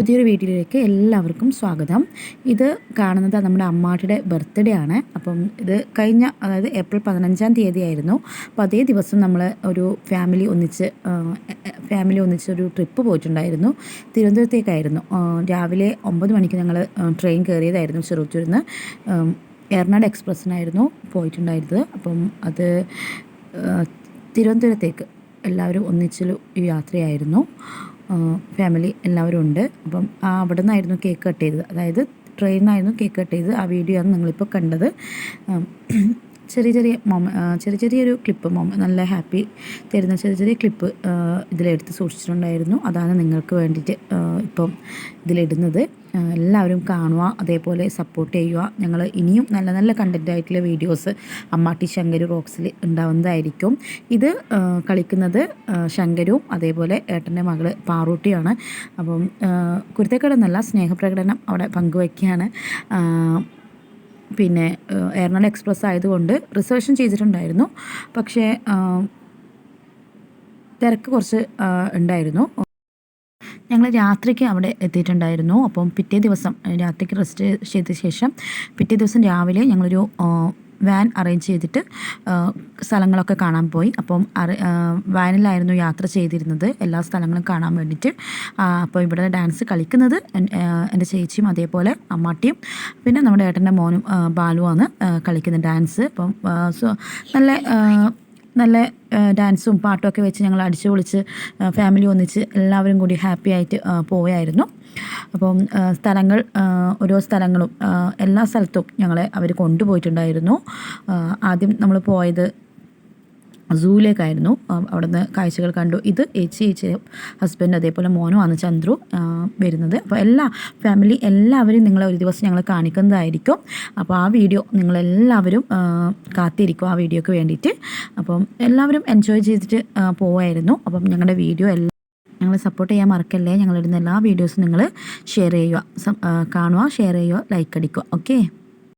പുതിയൊരു വീഡിയോയിലേക്ക് എല്ലാവർക്കും സ്വാഗതം. ഇത് കാണുന്നത് നമ്മുടെ അമ്മാട്ടിയുടെ ബർത്ത്ഡേ ആണ്. അപ്പം ഇത് കഴിഞ്ഞ അതായത് ഏപ്രിൽ പതിനഞ്ചാം തീയതി ആയിരുന്നു. അപ്പോൾ അതേ ദിവസം നമ്മൾ ഒരു ഫാമിലി ഒന്നിച്ച് ഫാമിലി ഒന്നിച്ച് ഒരു ട്രിപ്പ് പോയിട്ടുണ്ടായിരുന്നു. തിരുവനന്തപുരത്തേക്കായിരുന്നു. രാവിലെ ഒമ്പത് മണിക്ക് ഞങ്ങൾ ട്രെയിൻ കയറിയതായിരുന്നു ചെറുത്തൂരിൽ നിന്ന് എറണാട് എക്സ്പ്രസ്സിനായിരുന്നു പോയിട്ടുണ്ടായിരുന്നത്. അപ്പം അത് തിരുവനന്തപുരത്തേക്ക് എല്ലാവരും ഒന്നിച്ചൊരു യാത്രയായിരുന്നു. ഫാമിലി എല്ലാവരും ഉണ്ട്. അപ്പം ആ അവിടെ നിന്നായിരുന്നു കേക്ക് കട്ട് ചെയ്തത്. അതായത് ട്രെയിനിൽ നിന്നായിരുന്നു കേക്ക് കട്ട് ചെയ്തത്. ആ വീഡിയോ ആണ് നിങ്ങളിപ്പോൾ കണ്ടത്. ചെറിയ ചെറിയ മൊമ ചെറിയ ചെറിയൊരു ക്ലിപ്പ് മൊമ നല്ല ഹാപ്പി തരുന്ന ചെറിയ ചെറിയ ക്ലിപ്പ് ഇതിലെടുത്ത് സൂക്ഷിച്ചിട്ടുണ്ടായിരുന്നു. അതാണ് നിങ്ങൾക്ക് വേണ്ടിയിട്ട് ഇപ്പം ഇതിലിടുന്നത്. എല്ലാവരും കാണുക അതേപോലെ സപ്പോർട്ട് ചെയ്യുക. ഞങ്ങൾ ഇനിയും നല്ല നല്ല കണ്ടന്റ് ആയിട്ടുള്ള വീഡിയോസ് അമ്മാട്ടി ശങ്കരു റോക്സിൽ ഉണ്ടാവുന്നതായിരിക്കും. ഇത് കളിക്കുന്നത് ശങ്കരും അതേപോലെ ഏട്ടന്റെ മകൾ പാറൂട്ടിയാണ്. അപ്പം കുരുത്തക്കേടെന്നല്ല സ്നേഹപ്രകടനം അവിടെ പങ്കുവയ്ക്കുകയാണ്. പിന്നെ എറണാകുളം എക്സ്പ്രസ് ആയതുകൊണ്ട് റിസർവേഷൻ ചെയ്തിട്ടുണ്ടായിരുന്നു. പക്ഷേ തിരക്ക് കുറച്ച് ഉണ്ടായിരുന്നു. ഞങ്ങൾ രാത്രിക്ക് അവിടെ എത്തിയിട്ടുണ്ടായിരുന്നു. അപ്പം പിറ്റേ ദിവസം രാത്രിക്ക് റെസ്റ്റ് ചെയ്ത ശേഷം പിറ്റേ ദിവസം രാവിലെ ഞങ്ങളൊരു വാൻ അറേഞ്ച് ചെയ്തിട്ട് സ്ഥലങ്ങളൊക്കെ കാണാൻ പോയി. അപ്പം വാനിലായിരുന്നു യാത്ര ചെയ്തിരുന്നത്. എല്ലാ സ്ഥലങ്ങളും കാണാൻ വേണ്ടിയിട്ട്. അപ്പോൾ ഇവിടെ ഡാൻസ് കളിക്കുന്നത് എൻ- എന്റെ ചേച്ചിയും അതേപോലെ അമ്മാട്ടിയും പിന്നെ നമ്മുടെ ഏട്ടന്റെ മോനും ബാലുവാണ് കളിക്കുന്നത് കളിക്കുന്ന ഡാൻസ് അപ്പം നല്ല നല്ല ഡാൻസും പാട്ടും ഒക്കെ വെച്ച് ഞങ്ങൾ അടിച്ചു പൊളിച്ച് ഫാമിലി ഒന്നിച്ച് എല്ലാവരും കൂടി ഹാപ്പി ആയിട്ട് പോയായിരുന്നു അപ്പം സ്ഥലങ്ങൾ ഓരോ സ്ഥലങ്ങളും എല്ലാ സ്ഥലത്തും ഞങ്ങളെ അവർ കൊണ്ടുപോയിട്ടുണ്ടായിരുന്നു. ആദ്യം നമ്മൾ പോയത് സൂവിലേക്കായിരുന്നു ആ, അവിടുന്ന് കാഴ്ചകൾ കണ്ടു. ഇത് ഏച്ചി ഏച്ചി ഹസ്ബൻഡ് അതേപോലെ മോനുമാണ് ചന്ദ്രു വരുന്നത്. അപ്പോൾ എല്ലാ ഫാമിലി എല്ലാവരും നിങ്ങളെ ഒരു ദിവസം ഞങ്ങൾ കാണിക്കുന്നതായിരിക്കും. അപ്പോൾ ആ വീഡിയോ നിങ്ങളെല്ലാവരും കാത്തിരിക്കും ആ വീഡിയോക്ക് വേണ്ടിയിട്ട്. അപ്പം എല്ലാവരും എൻജോയ് ചെയ്തിട്ട് പോവായിരുന്നു. അപ്പം ഞങ്ങളുടെ വീഡിയോ ഞങ്ങൾ സപ്പോർട്ട് ചെയ്യാൻ മറക്കല്ലേ? ഞങ്ങളിടുന്ന എല്ലാ വീഡിയോസും നിങ്ങൾ ഷെയർ ചെയ്യുക കാണുക ഷെയർ ചെയ്യുക ലൈക്ക് അടിക്കുക. ഓക്കെ